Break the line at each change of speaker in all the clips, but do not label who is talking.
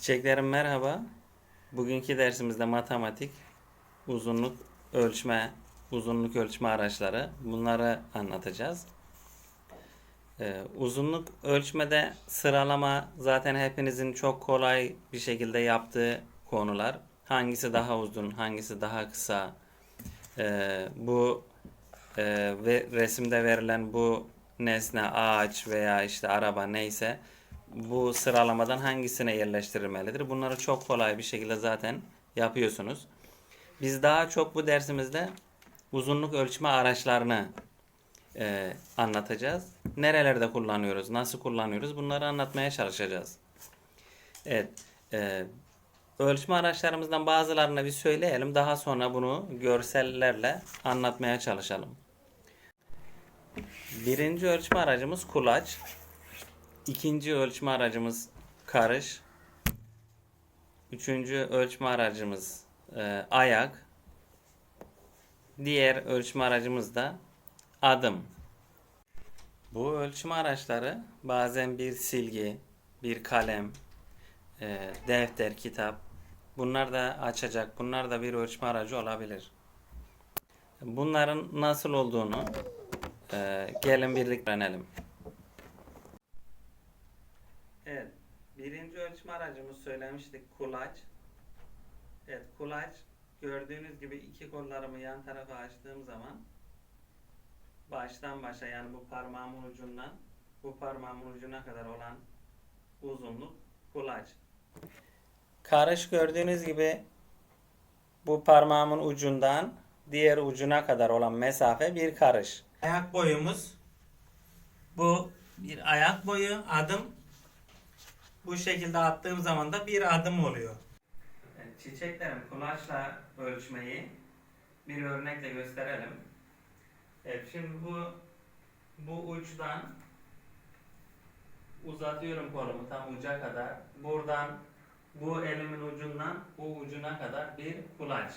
Çiçeklerim merhaba. Bugünkü dersimizde matematik, uzunluk ölçme, uzunluk ölçme araçları bunları anlatacağız. Ee, uzunluk ölçmede sıralama zaten hepinizin çok kolay bir şekilde yaptığı konular. Hangisi daha uzun, hangisi daha kısa. Ee, bu e, ve resimde verilen bu nesne ağaç veya işte araba neyse bu sıralamadan hangisine yerleştirilmelidir? Bunları çok kolay bir şekilde zaten yapıyorsunuz. Biz daha çok bu dersimizde uzunluk ölçme araçlarını e, anlatacağız. Nerelerde kullanıyoruz, nasıl kullanıyoruz bunları anlatmaya çalışacağız. Evet, e, ölçme araçlarımızdan bazılarını bir söyleyelim. Daha sonra bunu görsellerle anlatmaya çalışalım. Birinci ölçme aracımız kulaç. İkinci ölçme aracımız karış. Üçüncü ölçme aracımız e, ayak. Diğer ölçme aracımız da adım. Bu ölçme araçları bazen bir silgi, bir kalem, e, defter, kitap. Bunlar da açacak. Bunlar da bir ölçme aracı olabilir. Bunların nasıl olduğunu e, gelin birlikte öğrenelim. Evet. Birinci ölçme aracımız söylemiştik kulaç. Evet kulaç gördüğünüz gibi iki kollarımı yan tarafa açtığım zaman baştan başa yani bu parmağımın ucundan bu parmağımın ucuna kadar olan uzunluk kulaç. Karış gördüğünüz gibi bu parmağımın ucundan diğer ucuna kadar olan mesafe bir karış. Ayak boyumuz bu bir ayak boyu adım bu şekilde attığım zaman da bir adım oluyor. Çiçeklerin kulaçla ölçmeyi bir örnekle gösterelim. Evet şimdi bu bu uçtan uzatıyorum kolumu tam uca kadar. Buradan bu elimin ucundan bu ucuna kadar bir kulaç.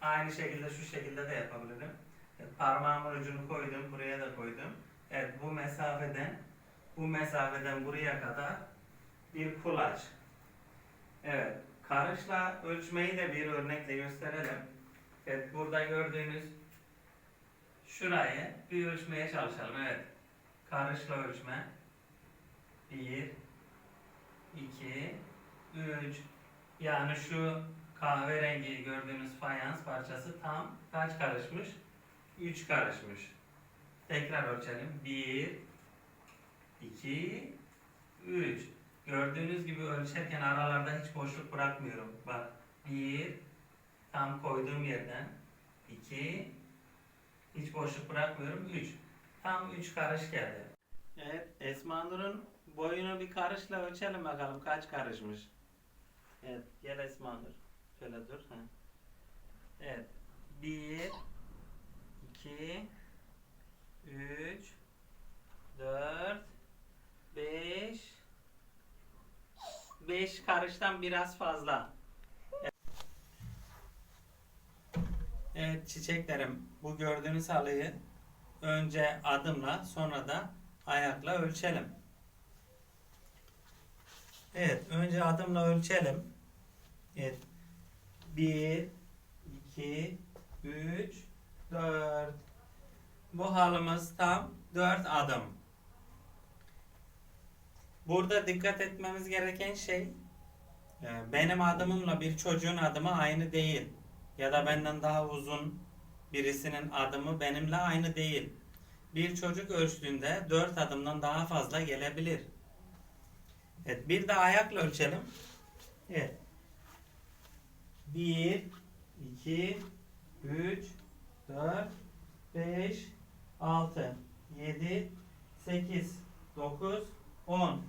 Aynı şekilde şu şekilde de yapabilirim. Evet, parmağımın ucunu koydum, buraya da koydum. Evet bu mesafeden bu mesafeden buraya kadar bir kulaç. Evet, karışla ölçmeyi de bir örnekle gösterelim. Evet, burada gördüğünüz şurayı bir ölçmeye çalışalım. Evet, karışla ölçme. 1, 2, 3. Yani şu kahverengi gördüğünüz fayans parçası tam kaç karışmış? 3 karışmış. Tekrar ölçelim. 1, 2, 3. Gördüğünüz gibi ölçerken aralarda hiç boşluk bırakmıyorum. Bak 1 tam koyduğum yerden 2 hiç boşluk bırakmıyorum 3. Tam 3 karış geldi. Evet Esma Nur'un boyunu bir karışla ölçelim bakalım kaç karışmış. Evet gel Esma Nur. Şöyle dur. Ha. Evet 1 2 3 4 5 5 karıştan biraz fazla. Evet çiçeklerim bu gördüğünüz halıyı önce adımla sonra da ayakla ölçelim. Evet önce adımla ölçelim. Evet. 1 2 3 4 Bu halımız tam 4 adım. Burada dikkat etmemiz gereken şey e, benim adımımla bir çocuğun adımı aynı değil. Ya da benden daha uzun birisinin adımı benimle aynı değil. Bir çocuk ölçtüğünde 4 adımdan daha fazla gelebilir. Evet, bir de ayakla ölçelim. Evet. 1 2 3 4 5 6 7 8 9 10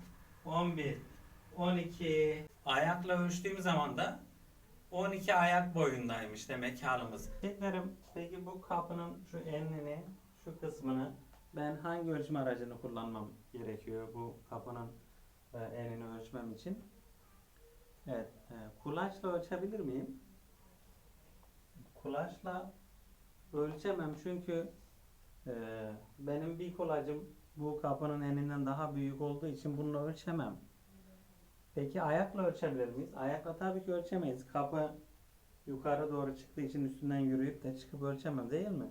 11 12 ayakla ölçtüğüm zaman da 12 ayak boyundaymış demek halımız. Teklerim peki bu kapının şu enini şu kısmını ben hangi ölçme aracını kullanmam gerekiyor bu kapının enini ölçmem için? Evet, e, kulaçla ölçebilir miyim? Kulaçla ölçemem çünkü e, benim bir kulacım bu kapının eninden daha büyük olduğu için bunu ölçemem. Peki ayakla ölçebilir miyiz? Ayakla tabii ki ölçemeyiz. Kapı yukarı doğru çıktığı için üstünden yürüyüp de çıkıp ölçemem değil mi?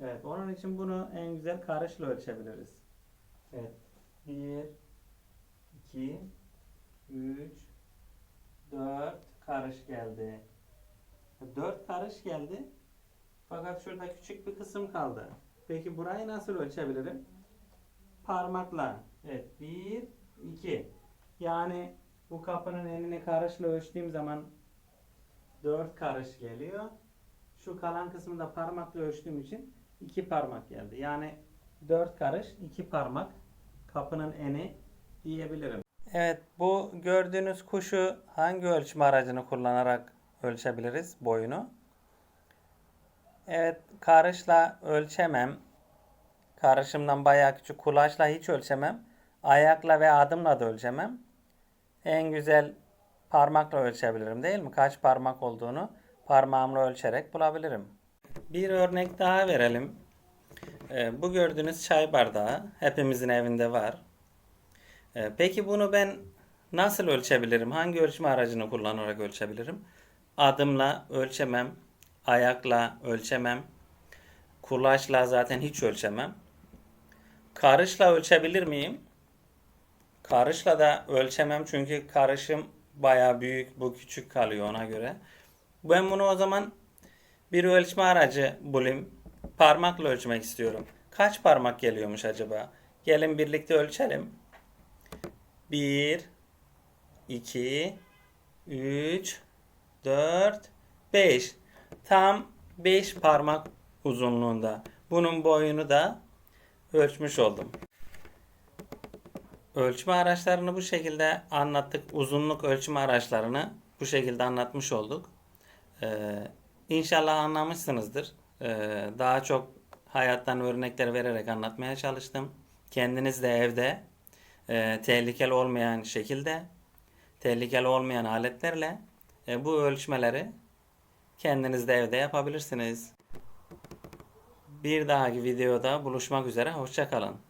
Evet, onun için bunu en güzel karışla ölçebiliriz. Evet. 1 2 3 4 karış geldi. 4 karış geldi. Fakat şurada küçük bir kısım kaldı. Peki burayı nasıl ölçebilirim? Parmakla. Evet. 1 2 Yani bu kapının enini karışla ölçtüğüm zaman 4 karış geliyor. Şu kalan kısmını da parmakla ölçtüğüm için 2 parmak geldi. Yani 4 karış 2 parmak kapının eni diyebilirim. Evet bu gördüğünüz kuşu hangi ölçme aracını kullanarak ölçebiliriz boyunu? Evet karışla ölçemem. Karışımdan bayağı küçük kulaçla hiç ölçemem. Ayakla ve adımla da ölçemem. En güzel parmakla ölçebilirim değil mi? Kaç parmak olduğunu parmağımla ölçerek bulabilirim. Bir örnek daha verelim. Ee, bu gördüğünüz çay bardağı hepimizin evinde var. Ee, peki bunu ben nasıl ölçebilirim? Hangi ölçme aracını kullanarak ölçebilirim? Adımla ölçemem, ayakla ölçemem, kulaçla zaten hiç ölçemem. Karışla ölçebilir miyim? Karışla da ölçemem çünkü karışım baya büyük, bu küçük kalıyor ona göre. Ben bunu o zaman bir ölçme aracı bulayım. Parmakla ölçmek istiyorum. Kaç parmak geliyormuş acaba? Gelin birlikte ölçelim. 1 2 3 4 5 Tam 5 parmak uzunluğunda. Bunun boyunu da ölçmüş oldum. Ölçme araçlarını bu şekilde anlattık. Uzunluk ölçme araçlarını bu şekilde anlatmış olduk. Ee, inşallah anlamışsınızdır. Ee, daha çok hayattan örnekler vererek anlatmaya çalıştım. Kendiniz de evde e, tehlikeli olmayan şekilde, tehlikeli olmayan aletlerle e, bu ölçmeleri kendiniz de evde yapabilirsiniz. Bir dahaki videoda buluşmak üzere. Hoşçakalın.